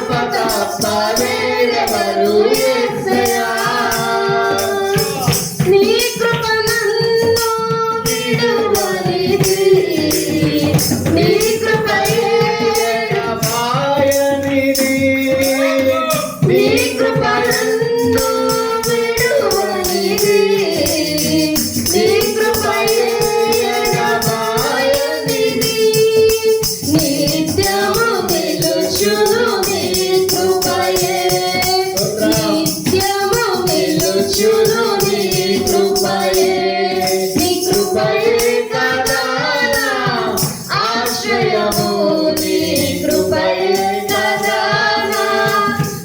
కృపకాస్తావేరెవరు నీ కృప నన్ను విడువనిది. నీ వచ్చును నీ కృపయే. నీ కృపయే కదాల ఆశ్రయము నీ కృపయే కదాల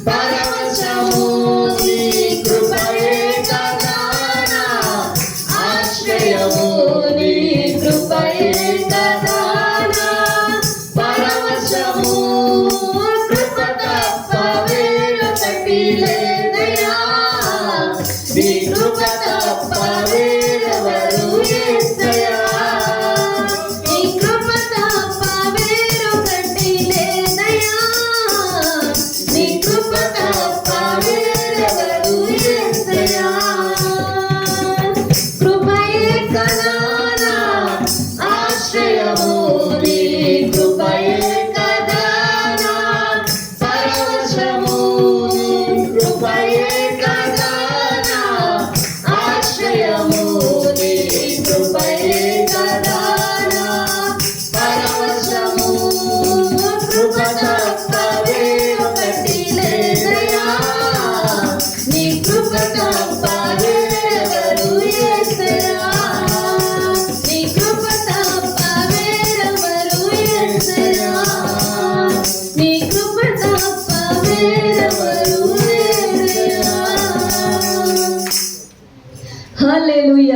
పరవశము నీ కృపయే కదాల ఆశ్రయము నీ కృపయే కదాల పరవశము కృప తప్ప వేళ తప్పిలే